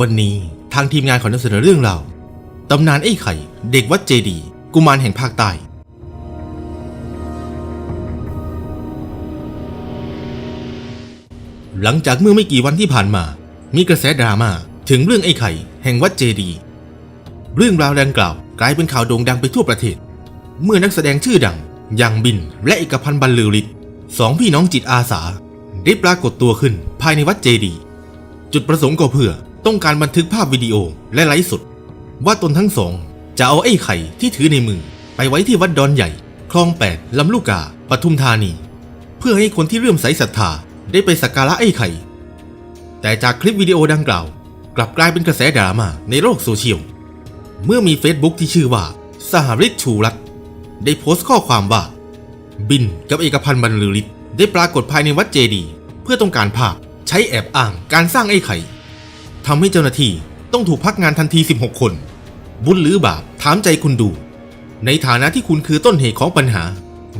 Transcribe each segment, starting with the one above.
วันนี้ทางทีมงานขอนำเสนอเรื่องราวตำนานไอ้ไข่ เด็กวัดเจดีย์กุมารแห่งภาคใต้ หลังจากเมื่อไม่กี่วันที่ผ่านมา มีกระแสดราม่าถึงเรื่องไอ้ไข่ แห่งวัดเจดีย์เรื่องราวดังกล่าวกลายเป็นข่าวโด่งดังไปทั่วประเทศ เมื่อนักแสดงชื่อดังอย่างบิน และเอกพันธ์บรรลือฤทธิ์สองพี่น้องจิตอาสา ได้ปรากฏตัวขึ้นภายในวัดเจดีย์จุดประสงค์ก็เพื่อ ต้องการบันทึกภาพวิดีโอและไลฟ์สดว่าตนทั้งสอง จะเอาไอ้ไข่ที่ถือในมือ ไปไว้ที่วัดดอนใหญ่ คลองแปดลำลูกกาปทุมธานี เพื่อให้คนที่เริ่อมใสศรัทธาได้ไปสักการะไอ้ไข่ แต่จากคลิปวิดีโอดังกล่าว กลับกลายเป็นกระแสดราม่าในโลกโซเชียลเมื่อมี Facebook ที่ชื่อว่า สหฤทธิ์ชูรัตได้โพสต์ข้อความว่า บินกับเอกพันธ์บรรลือฤทธิ์ได้ปรากฏภายในวัดเจดีย์เพื่อต้องการภาพใช้แอบอ้างการสร้างไอ้ไข่ ทำให้เจ้าหน้าที่ต้องถูกพักงานทันที 16 คน บุญหรือบาปถามใจคุณดู ในฐานะที่คุณคือต้นเหตุของปัญหา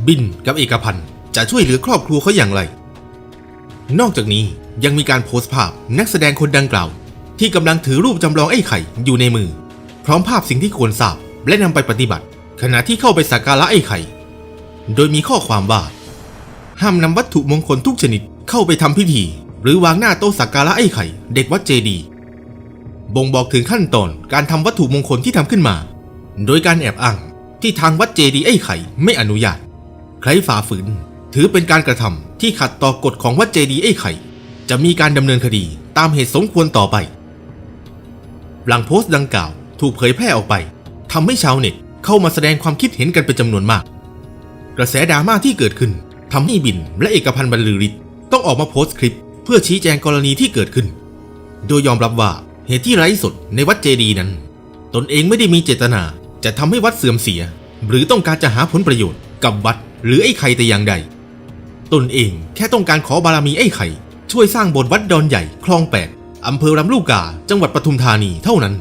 บินกับเอกพันธ์จะช่วยเหลือครอบครัวเขาอย่างไร นอกจากนี้ยังมีการโพสต์ภาพนักแสดงคนดังกล่าว ที่กำลังถือรูปจำลองไอ้ไข่อยู่ในมือ พร้อมภาพสิ่งที่ควรทราบและนำไปปฏิบัติ ขณะที่เข้าไปสักการะไอ้ไข่ โดยมีข้อความว่า ห้ามนำวัตถุมงคลทุกชนิดเข้าไปทำพิธี หรือวางหน้าโต๊ะสักการะไอ้ไข่ เด็กวัดเจดีย์ บ่งบอกถึงขั้นตอนการทำวัตถุมงคลที่ทำขึ้นมา โดยการแอบอ้างที่ทางวัดเจดีย์ไอ้ไข่ไม่อนุญาต ใครฝ่าฝืน ถือเป็นการกระทำที่ขัดต่อกฎของวัดเจดีย์ไอ้ไข่ จะมีการดำเนินคดีตามเหตุสมควรต่อไป หลังโพสต์ดังกล่าวถูกเผยแพร่ออกไปทำให้ชาวเน็ตเข้ามาแสดงความคิดเห็นกันเป็นจำนวนมาก กระแสดราม่าที่เกิดขึ้นทำให้บินและเอกพันธ์บรรลือฤทธิ์ต้องออกมาโพสต์คลิป เพื่อชี้แจงกรณีที่เกิดขึ้น โดยยอมรับว่า เหตุที่ไร้สดในวัดเจดีนั้น ตนเองไม่ได้มีเจตนาจะทำให้วัดเสื่อมเสีย หรือต้องการจะหาผลประโยชน์กับวัดหรือไอ้ไข่แต่อย่างใด ตนเองแค่ต้องการขอบารมีไอ้ไข่ ช่วยสร้างโบสถ์วัดดอนใหญ่คลองแปดอำเภอลำลูกกา จังหวัดปทุมธานีเท่านั้น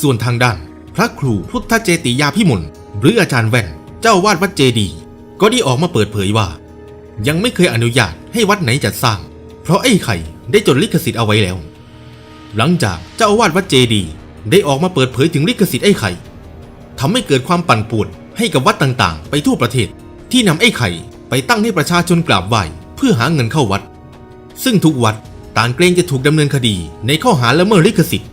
ส่วนทางด้าน พระครูพุทธเจติยาพิมลหรืออาจารย์แว่น เจ้าวาดวัดเจดี ก็ได้ออกมาเปิดเผยว่า ยังไม่เคยอนุญาตให้วัดไหนจัดสร้าง เพราะไอ้ไข่ได้จดลิขสิทธิ์เอาไว้แล้ว หลังจากเจ้าอาวาสวัดเจดี ได้ออกมาเปิดเผยถึงลิขสิทธิ์ไอ้ไข่ทำให้เกิดความปั่นป่วนให้กับวัดต่างๆ ไปทั่วประเทศ ที่นำไอ้ไข่ไปตั้งให้ประชาชนกราบไหว้เพื่อหาเงินเข้าวัด ซึ่งทุกวัดต่างเกรงจะถูกดำเนินคดีในข้อหาละเมิดลิขสิทธิ์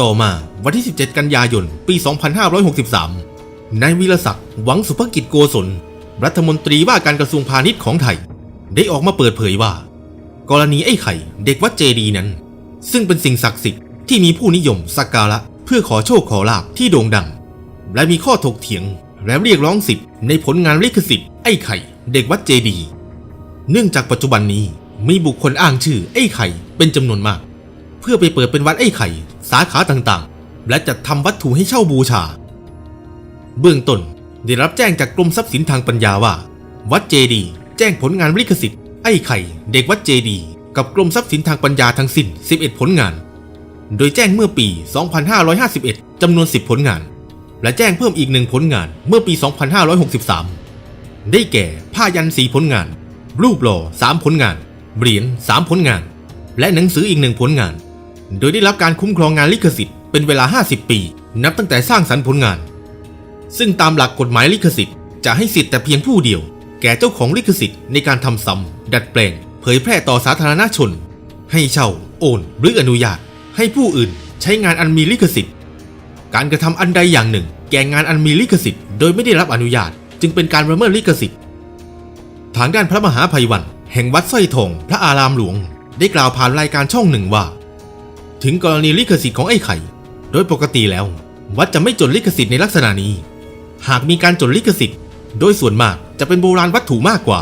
ต่อมาวันที่ 17 กันยายน ปี 2563 นายวีรศักดิ์หวังสุภกิจโกศล รัฐมนตรีว่าการกระทรวงพาณิชย์ของไทย ได้ออกมาเปิดเผยว่า กรณีไอ้ไข่เด็กวัดเจดีนั้น ซึ่งเป็นสิ่งศักดิ์สิทธิ์ที่มีผู้นิยมสักการะเพื่อขอโชคขอลาภที่โด่งดัง และมีข้อถกเถียง และเรียกร้องสิทธิ์ในผลงานลิขสิทธิ์ไอ้ไข่เด็กวัดเจดีย์เนื่องจากปัจจุบันนี้มีบุคคลอ้างชื่อไอ้ไข่เป็นจำนวนมาก เพื่อไปเปิดเป็นวัดไอ้ไข่สาขาต่างๆ และจัดทำวัตถุให้เช่าบูชา เบื้องต้นได้รับแจ้งจากกรมทรัพย์สินทางปัญญาว่า วัดเจดีย์แจ้งผลงานลิขสิทธิ์ไอ้ไข่เด็กวัดเจดีย์ กับกรมทรัพย์สินทางปัญญาทั้งสิ้น 11 ผลงาน โดยแจ้งเมื่อปี 2551 จำนวน 10 ผลงาน และแจ้งเพิ่มอีกหนึ่งผลงานเมื่อปี 2563 ได้แก่ผ้ายันสีผลงาน รูปหล่อ 3 ผลงาน เหรียญ 3 ผลงาน และหนังสืออีกหนึ่งผลงาน โดยได้รับการคุ้มครองงานลิขสิทธิ์เป็นเวลา 50 ปี นับตั้งแต่สร้างสรรค์ผลงาน ซึ่งตามหลักกฎหมายลิขสิทธิ์จะให้สิทธิ์แต่เพียงผู้เดียว แก่เจ้าของลิขสิทธิ์ในการทำซ้ำดัดแปลง เผยแพร่ต่อสาธารณชน ให้เช่า โอน หรืออนุญาต ให้ผู้อื่นใช้งานอันมีลิขสิทธิ์ การกระทำอันใดอย่างหนึ่ง แก่งานอันมีลิขสิทธิ์โดยไม่ได้รับอนุญาต จึงเป็นการละเมิดลิขสิทธิ์ ทางด้านพระมหาภัยวัน แห่งวัดสร้อยทองพระอารามหลวง ได้กล่าวผ่านรายการช่องหนึ่งว่า ถึงกรณีลิขสิทธิ์ของไอ้ไข่ โดยปกติแล้ว วัดจะไม่จดลิขสิทธิ์ในลักษณะนี้ หากมีการจดลิขสิทธิ์ โดยส่วนมากจะเป็นโบราณวัตถุมากกว่า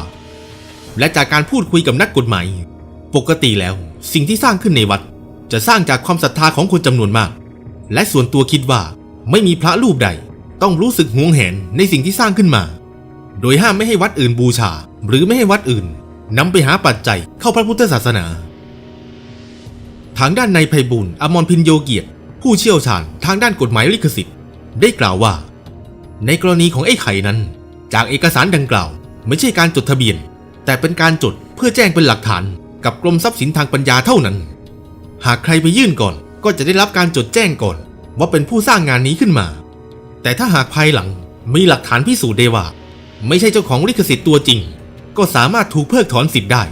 และจากการพูดคุยกับนักกฎหมาย ปกติแล้วสิ่งที่สร้างขึ้นในวัด จะสร้างจากความศรัทธาของคนจำนวนมาก และส่วนตัวคิดว่าไม่มีพระรูปใด ต้องรู้สึกหวงแหนในสิ่งที่สร้างขึ้นมา โดยห้ามไม่ให้วัดอื่นบูชา หรือไม่ให้วัดอื่นนำไปหาปัจจัยเข้าพระพุทธศาสนา ทางด้านนายไพบุญอมรพินโยเกียรติ ผู้เชี่ยวชาญทางด้านกฎหมายลิขสิทธิ์ ได้กล่าวว่า ในกรณีของไอ้ไข่นั้น จากเอกสารดังกล่าว ไม่ใช่การจดทะเบียน แต่เป็นการจดเพื่อแจ้งเป็นหลักฐานกับกรมทรัพย์สินทางปัญญาเท่านั้น หากใครไปยื่นก่อนก็จะได้รับการจดแจ้งก่อน ว่าเป็นผู้สร้างงานนี้ขึ้นมา แต่ถ้าหากภายหลังมีหลักฐานพิสูจน์ได้ว่า ไม่ใช่เจ้าของลิขสิทธิ์ตัวจริง ก็สามารถถูกเพิกถอนสิทธิ์ได้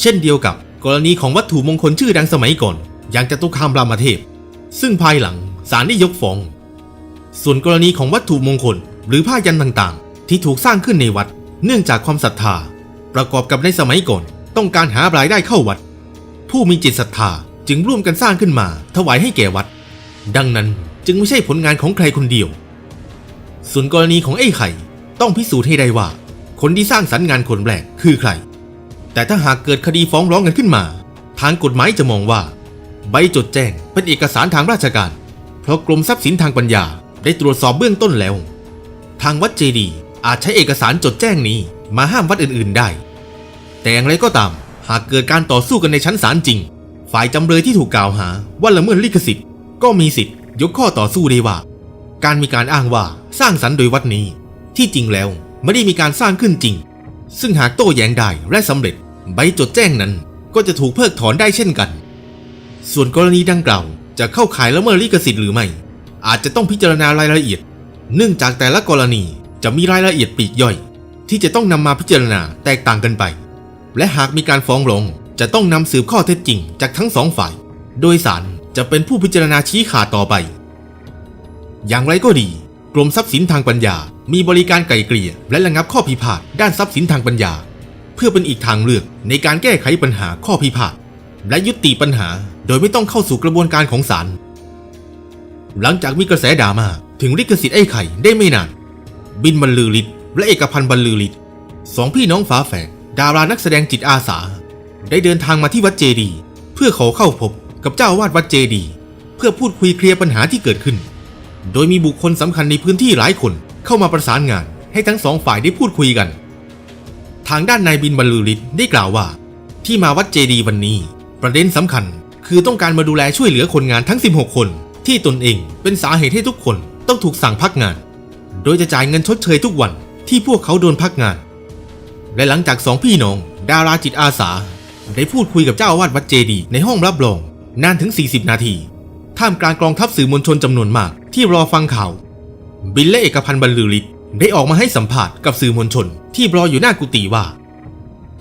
เช่นเดียวกับกรณีของวัตถุมงคลชื่อดังสมัยก่อน อย่างจตุคามรามเทพ ซึ่งภายหลังศาลได้ยกฟ้อง ส่วนกรณีของวัตถุมงคลหรือผ้ายันต่างๆ ที่ถูกสร้างขึ้นในวัด เนื่องจากความศรัทธา ประกอบกับในสมัยก่อน ต้องการหารายได้เข้าวัด ผู้มีจิตศรัทธาจึงร่วมกันสร้างขึ้นมา ถวายให้แก่วัด ดังนั้นจึงไม่ใช่ผลงานของใครคนเดียว ส่วนกรณีของไอ้ไข่ต้องพิสูจน์ให้ได้ว่า คนที่สร้างสรรค์งานคนแรกคือใคร แต่ถ้าหากเกิดคดีฟ้องร้องกันขึ้นมา ทางกฎหมายจะมองว่า ใบจดแจ้งเป็นเอกสารทางราชการ เพราะกรมทรัพย์สินทางปัญญาได้ตรวจสอบเบื้องต้นแล้ว ทางวัดเจดีย์อาจใช้เอกสารจดแจ้งนี้ มาห้ามวัดอื่นๆได้ แต่อย่างไรก็ตาม หากเกิดการต่อสู้กันในชั้นศาลจริง ฝ่ายจำเลยที่ถูกกล่าวหาว่าละเมิดลิขสิทธิ์ก็มีสิทธิ์ยกข้อต่อสู้ได้ว่า การมีการอ้างว่าสร้างสรรค์โดยวัดนี้ ที่จริงแล้วไม่ได้มีการสร้างขึ้นจริง ซึ่งหากโต้แย้งได้และสำเร็จ ใบจดแจ้งนั้นก็จะถูกเพิกถอนได้เช่นกัน ส่วนกรณีดังกล่าวจะเข้าข่ายละเมิดลิขสิทธิ์หรือไม่ อาจจะต้องพิจารณารายละเอียด เนื่องจากแต่ละกรณีจะมีรายละเอียดปลีกย่อย ที่จะต้องนำมาพิจารณาแตกต่างกันไป และหากมีการฟ้องร้องจะต้องนำสืบข้อเท็จจริงจากทั้งสองฝ่าย โดยศาลจะเป็นผู้พิจารณาชี้ขาดต่อไป อย่างไรก็ดี กรมทรัพย์สินทางปัญญา มีบริการไกล่เกลี่ยและระงับข้อพิพาทด้านทรัพย์สินทางปัญญา เพื่อเป็นอีกทางเลือกในการแก้ไขปัญหาข้อพิพาทและยุติปัญหาโดยไม่ต้องเข้าสู่กระบวนการของศาลหลังจากมีกระแสดราม่าถึงลิขสิทธิ์ไอ้ไข่ได้ไม่นาน บินบรรลือฤทธิ์ และเอกพันธ์บรรลือฤทธิ์สองพี่น้องฝาแฝดดารานักแสดงจิตอาสา ได้เดินทางมาที่วัดเจดี เพื่อขอเข้าพบกับเจ้าอาวาดวัดเจดี เพื่อพูดคุยเคลียร์ปัญหาที่เกิดขึ้น โดยมีบุคคลสำคัญในพื้นที่หลายคนเข้ามาประสานงาน ให้ทั้งสองฝ่ายได้พูดคุยกัน ทางด้านนายบินบรรลือฤทธิ์ได้กล่าวว่า ที่มาวัดเจดีวันนี้ ประเด็นสำคัญ คือต้องการมาดูแลช่วยเหลือคนงานทั้ง 16 คน ที่ตนเองเป็นสาเหตุให้ทุกคนต้องถูกสั่งพักงาน โดยจะจ่ายเงินชดเชยทุกวัน ที่พวกเขาโดนพักงาน และหลังจากสองพี่น้อง ดาราจิตอาสา ได้พูดคุยกับเจ้าอาวาสวัดเจดีในห้องรับรอง นานถึง 40 นาที ท่ามกลางกองทัพสื่อมวลชนจำนวนมากที่รอฟังข่าว บินและเอกพันธ์บรรลือฤทธิ์ได้ออกมาให้สัมภาษณ์กับสื่อมวลชน ที่รออยู่หน้ากุฏิว่า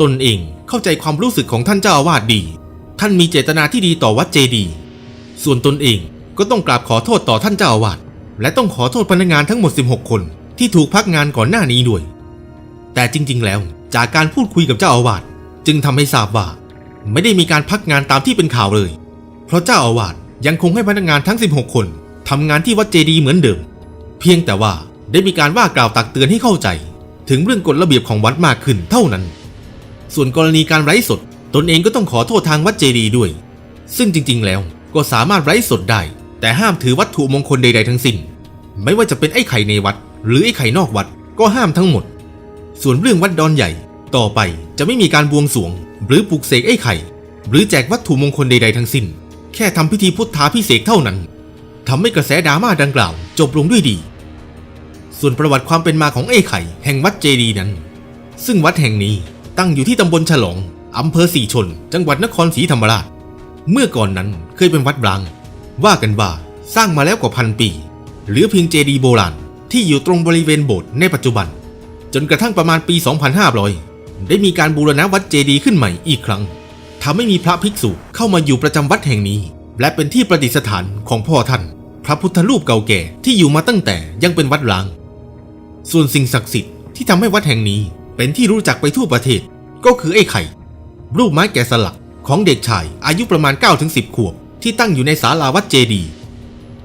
ตนเองเข้าใจความรู้สึกของท่านเจ้าอาวาสดี ท่านมีเจตนาที่ดีต่อวัดเจดี ส่วนตนเองก็ต้องกราบขอโทษต่อท่านเจ้าอาวาสและต้องขอโทษพนักงานทั้งหมด 16 คน ที่ถูกพักงานก่อนหน้านี้ด้วย แต่จริง ๆ แล้วจากการพูดคุยกับเจ้าอาวาสจึงทำให้ทราบว่า ไม่ได้มีการพักงานตามที่เป็นข่าวเลย เพราะเจ้าอาวาสยังคงให้พนักงานทั้ง 16 คนทำงานที่วัดเจดีย์เหมือนเดิม เพียงแต่ว่าได้มีการว่ากล่าวตักเตือนให้เข้าใจ ถึงเรื่องกฎระเบียบของวัดมากขึ้นเท่านั้น ส่วนกรณีการไร้สด ตนเองก็ต้องขอโทษทางวัดเจดีย์ด้วย ซึ่งจริง ๆ แล้วก็สามารถไร้สดได้ แต่ห้ามถือวัตถุมงคลใด ๆ ทั้งสิ้น ไม่ว่าจะเป็นไอ้ไข่ในวัด หรือไอ้ไข่นอกวัดก็ห้ามทั้งหมด ส่วนเรื่องวัดดอนใหญ่ ต่อไปจะไม่มีการบวงสรวง หรือปลุกเสกไอ้ไข่ หรือแจกวัตถุมงคลใดๆทั้งสิ้น แค่ทำพิธีพุทธาพิเศษเท่านั้นทำให้กระแสดราม่าดังกล่าวจบลงด้วยดี ส่วนประวัติความเป็นมาของไอ้ไข่ แห่งวัดเจดีนั้น ซึ่งวัดแห่งนี้ตั้งอยู่ที่ตำบลฉลองอำเภอสีชน จังหวัดนครศรีธรรมราช เมื่อก่อนนั้นเคยเป็นวัดร้าง ว่ากันว่าสร้างมาแล้วกว่าพันปี เหลือเพียงเจดีย์โบราณที่อยู่ตรงบริเวณโบสถ์ในปัจจุบัน จนกระทั่งประมาณปี 2500 ได้มีการบูรณะวัดเจดีย์ขึ้นใหม่อีกครั้งทำให้มีพระภิกษุเข้ามาอยู่ประจำวัดแห่งนี้ และเป็นที่ประดิษฐานของพ่อท่าน พระพุทธรูปเก่าแก่ที่อยู่มาตั้งแต่ยังเป็นวัดร้าง ส่วนสิ่งศักดิ์สิทธิ์ที่ทำให้วัดแห่งนี้เป็นที่รู้จักไปทั่วประเทศ ก็คือไอ้ไข่ รูปไม้แกะสลักของเด็กชายอายุประมาณ 9-10 ขวบ ที่ตั้งอยู่ในศาลาวัดเจดี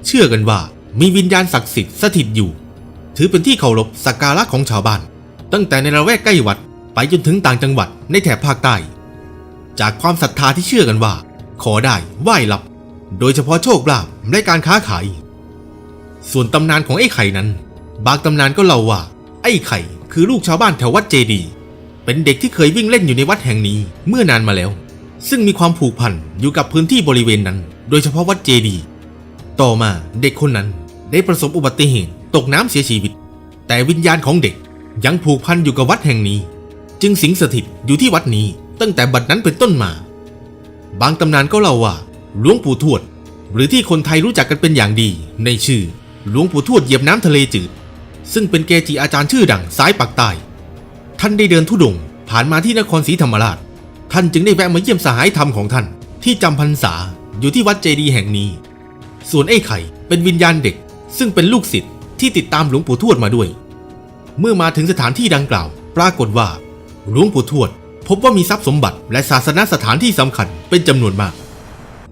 เชื่อกันว่า มีวิญญาณศักดิ์สิทธิ์สถิตอยู่ ถือเป็นที่เคารพสักการะของชาวบ้าน ตั้งแต่ในละแวกใกล้วัดไปจนถึงต่างจังหวัดในแถบภาคใต้ จากความศรัทธาที่เชื่อกันว่า ขอได้ไหว้รับ โดยเฉพาะโชคลาภและการค้าขาย ส่วนตำนานของไอ้ไข่นั้น บางตำนานก็เล่าว่า ไอ้ไข่คือลูกชาวบ้านแถววัดเจดี เป็นเด็กที่เคยวิ่งเล่นอยู่ในวัดแห่งนี้เมื่อนานมาแล้ว ซึ่งมีความผูกพันอยู่กับพื้นที่บริเวณนั้น โดยเฉพาะวัดเจดีย์ ต่อมาเด็กคนนั้นได้ประสบอุบัติเหตุตกน้ำเสียชีวิต แต่วิญญาณของเด็กยังผูกพันอยู่กับวัดแห่งนี้ จึงสิงสถิตอยู่ที่วัดนี้ตั้งแต่บัดนั้นเป็นต้นมา บางตำนานก็เล่าว่าหลวงปู่ทวด หรือที่คนไทยรู้จักกันเป็นอย่างดี ในชื่อหลวงปู่ทวดเหยียบน้ำทะเลจืด ซึ่งเป็นเกจิอาจารย์ชื่อดังสายปักใต้ท่านได้เดินทุดงค์ผ่านมาที่นครศรีธรรมราช ท่านจึงได้แวะมาเยี่ยมสหายธรรมของท่าน ที่จำพรรษาอยู่ที่วัดเจดีย์แห่งนี้ ส่วนไอ้ไข่เป็นวิญญาณเด็ก ซึ่งเป็นลูกศิษย์ที่ติดตามหลวงปู่ทวดมาด้วย เมื่อมาถึงสถานที่ดังกล่าว ปรากฏว่าหลวงปู่ทวด พบว่ามีทรัพย์สมบัติและศาสนสถานที่สำคัญเป็นจำนวนมาก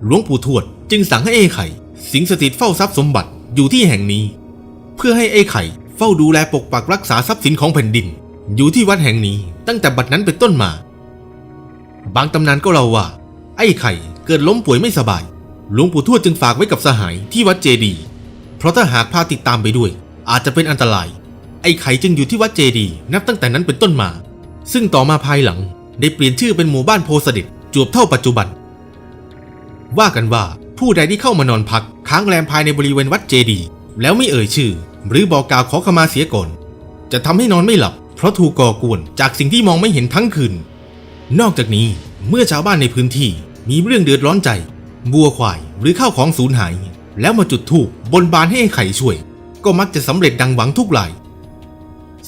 หลวงปู่ทวดจึงสั่งให้ไอ้ไข่ สิงสถิตเฝ้าทรัพย์สมบัติอยู่ที่แห่งนี้ เพื่อให้ไอ้ไข่เฝ้าดูแลปกปักรักษาทรัพย์สินของแผ่นดิน อยู่ที่วัดแห่งนี้ตั้งแต่บัดนั้นเป็นต้นมา บางตำนานก็เล่าว่า ไอ้ไข่เกิดล้มป่วยไม่สบาย หลวงปู่ทวดจึงฝากไว้กับสหายที่วัดเจดี เพราะถ้าหากพาติดตามไปด้วย อาจจะเป็นอันตราย ไอ้ไข่จึงอยู่ที่วัดเจดีนับตั้งแต่นั้นเป็นต้นมา ซึ่งต่อมาภายหลังได้เปลี่ยนชื่อเป็นหมู่บ้านโพสดิตจวบเท่าปัจจุบัน ว่ากันว่าผู้ใดที่เข้ามานอนพักค้างแรมภายในบริเวณวัดเจดี แล้วไม่เอ่ยชื่อ หรือบอกกล่าวขอขมาเสียก่อน จะทำให้นอนไม่หลับ เพราะถูกก่อกวนจากสิ่งที่มองไม่เห็นทั้งคืน นอกจากนี้เมื่อชาวบ้านในพื้นที่มีเรื่องเดือดร้อนใจ บัวควาย หรือข้าวของสูญหาย แล้วมาจุดธูปบนบานให้ไอ้ไข่ช่วย ก็มักจะสำเร็จดังหวังทุกราย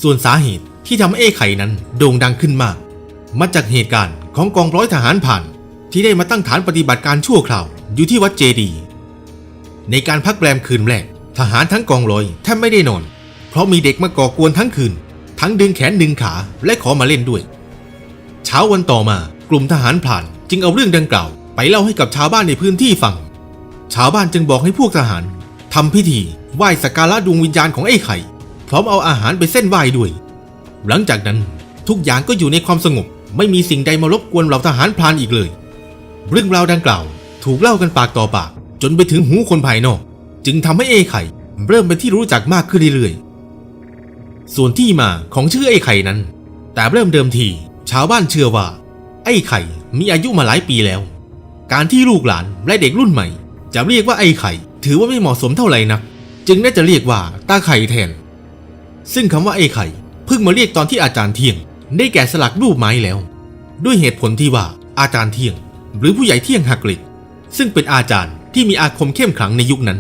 ส่วนสาเหตุที่ทำให้ไอ้ไข่นั้นโด่งดังขึ้นมาก มาจากเหตุการณ์ของกองร้อยทหารผ่าน ที่ได้มาตั้งฐานปฏิบัติการชั่วคราวอยู่ที่วัดเจดีย์ในการพักแรมคืนแรกทหารทั้งกองร้อยแทบไม่ได้นอน เพราะมีเด็กมาก่อกวนทั้งคืน ทั้งดึงแขนดึงขาและขอมาเล่นด้วย เช้าวันต่อมากลุ่มทหารผ่านจึงเอาเรื่องดังกล่าว ไปเล่าให้กับชาวบ้านในพื้นที่ฟัง ชาวบ้านจึงบอกให้พวกทหารทำพิธีไหว้สักการะดวงวิญญาณของไอ้ไข่ พร้อมเอาอาหารไปเส้นไหว้ด้วย หลังจากนั้นทุกอย่างก็อยู่ในความสงบ ไม่มีสิ่งใดมารบกวนเหล่าทหารพรานอีกเลย เรื่องราวดังกล่าว ถูกเล่ากันปากต่อปาก จนไปถึงหูคนภายนอก จึงทำให้ไอ้ไข่ เริ่มเป็นที่รู้จักมากขึ้นเรื่อยๆ ส่วนที่มาของชื่อไอ้ไข่นั้น แต่เริ่มเดิมทีชาวบ้านเชื่อว่า ไอ้ไข่มีอายุมาหลายปีแล้ว การที่ลูกหลานและเด็กรุ่นใหม่ จะเรียกว่าไอ้ไข่ ถือว่าไม่เหมาะสมเท่าไหร่นัก จึงน่าจะเรียกว่าตาไข่แทน ซึ่งคำว่าไอ้ไข่เพิ่งมาเรียกตอนที่อาจารย์เที่ยง ได้แก่สลักรูปไม้แล้ว ด้วยเหตุผลที่ว่าอาจารย์เที่ยง หรือผู้ใหญ่เที่ยงหักเหล็กซึ่งเป็นอาจารย์ที่มีอาคมเข้มขลังในยุคนั้น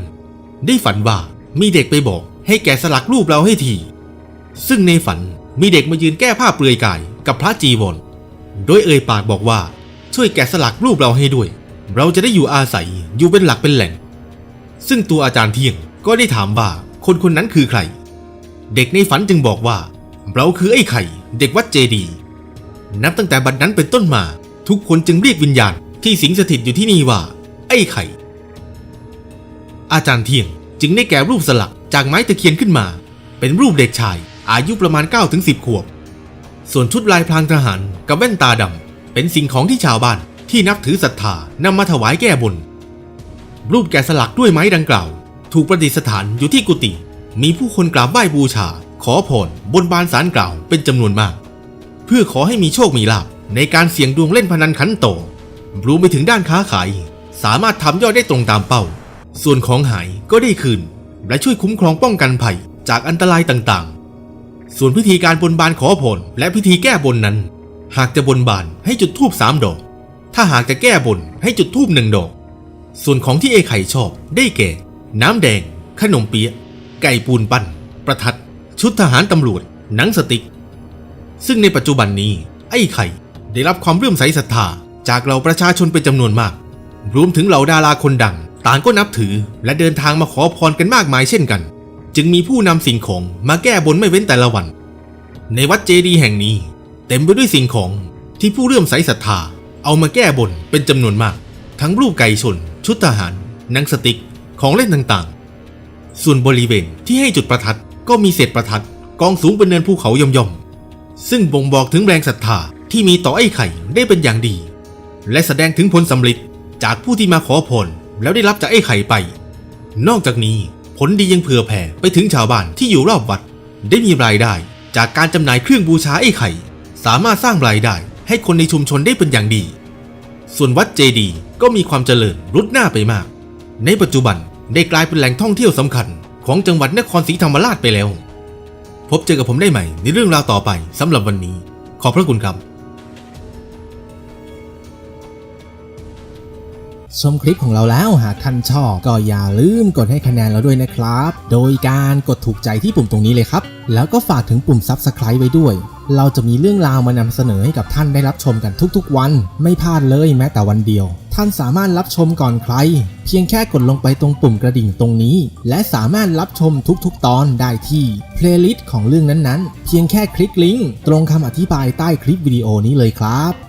ได้ฝันว่ามีเด็กไปบอก ให้แกะสลักรูปเราให้ที ซึ่งในฝันมีเด็กมายืนแก้ผ้าเปลือยกายกับพระจีวรโดยเอ่ยปากบอกว่าช่วยแกะสลักรูปเราให้ด้วย เราจะได้อยู่อาศัยอยู่เป็นหลักเป็นแหล่ง ซึ่งตัวอาจารย์เที่ยงก็ได้ถามว่าคนคนนั้นคือใคร เด็กในฝันจึงบอกว่า เราคือไอ้ไข่ เด็กวัดเจดีย์นับตั้งแต่บัดนั้นเป็นต้นมา ทุกคนจึงเรียกวิญญาณที่สิงสถิตอยู่ที่นี่ว่า ไอ้ไข่ อาจารย์เที่ยงจึงได้แกะรูปสลักจากไม้ตะเคียนขึ้นมา เป็นรูปเด็กชาย อายุประมาณ 9-10ขวบ ส่วนชุดลายพรางทหารกับแว่นตาดำเป็นสิ่งของที่ชาวบ้าน ที่นับถือศรัทธานำมาถวายแก้บน รูปแกะสลักด้วยไม้ดังกล่าว ถูกประดิษฐานอยู่ที่กุฏิมีผู้คนกราบไหว้บูชา ขอพรบนบานสารกล่าวเป็นจำนวนมาก เพื่อขอให้มีโชคมีลาภในการเสี่ยงดวงเล่นพนันขันโตรวมไปถึงด้านค้าขาย สามารถทำยอดได้ตรงตามเป้า ส่วนของหายก็ได้คืน และช่วยคุ้มครองป้องกันภัยจากอันตรายต่างๆ ส่วนพิธีการบนบานขอพรและพิธีแก้บนนั้น หากจะบนบานให้จุดธูปสามดอก ถ้าหากจะแก้บนให้จุดธูปหนึ่งดอก ส่วนของที่เอไข่ชอบได้แก่ น้ำแดง ขนมเปี๊ยะ ไก่ปูนปั้น ประทัด ชุดทหารตำรวจ หนังสติก ซึ่งในปัจจุบันนี้ ไอ้ไข่ได้รับความเลื่อมใสศรัทธาจากเหล่าประชาชนเป็นจำนวนมาก รวมถึงเหล่าดาราคนดัง ต่างก็นับถือและเดินทางมาขอพรกันมากมายเช่นกัน จึงมีผู้นำสิ่งของมาแก้บนไม่เว้นแต่ละวัน ในวัดเจดีย์แห่งนี้ เต็มไปด้วยสิ่งของที่ผู้เลื่อมใสศรัทธา เอามาแก้บนเป็นจำนวนมาก ทั้งรูปไก่ชน ชุดทหาร หนังสติกของเล่นต่างๆ ส่วนบริเวณที่ให้จุดประทัดก็มีเศษประทัดกองสูงเป็นเนินภูเขาย่อมๆ ซึ่งบ่งบอกถึงแรงศรัทธาที่มีต่อไอ้ไข่ได้เป็นอย่างดี และแสดงถึงผลสำเร็จจากผู้ที่มาขอพรแล้วได้รับจากไอ้ไข่ไป นอกจากนี้ผลดียังเผื่อแผ่ไปถึงชาวบ้านที่อยู่รอบวัด ได้มีรายได้จากการจำหน่ายเครื่องบูชาไอ้ไข่ สามารถสร้างรายได้ให้คนในชุมชนได้เป็นอย่างดี ส่วนวัดเจดีก็มีความเจริญรุดหน้าไปมาก ในปัจจุบันได้กลายเป็นแหล่งท่องเที่ยวสำคัญ ของจังหวัดนครศรีธรรมราชไปแล้ว พบเจอกับผมได้ใหม่ในเรื่องราวต่อไปสำหรับวันนี้ ขอบพระคุณครับชมคลิปของเราแล้วหากท่านชอบก็อย่าลืมกดให้คะแนนเราด้วยนะครับ โดยการกดถูกใจที่ปุ่มตรงนี้เลยครับ แล้วก็ฝากถึงปุ่ม Subscribe ไว้ด้วย เราจะมีเรื่องราวมานำเสนอให้กับท่านได้รับชมกันทุกๆวัน ไม่พลาดเลยแม้แต่วันเดียว ท่านสามารถรับชมก่อนใคร เพียงแค่กดลงไปตรงปุ่มกระดิ่งตรงนี้ และสามารถรับชมทุกๆ ตอนได้ที่เพลย์ลิสต์ของเรื่องนั้นๆ เพียงแค่คลิกลิงก์ตรงคำอธิบายใต้คลิปวิดีโอนี้เลยครับ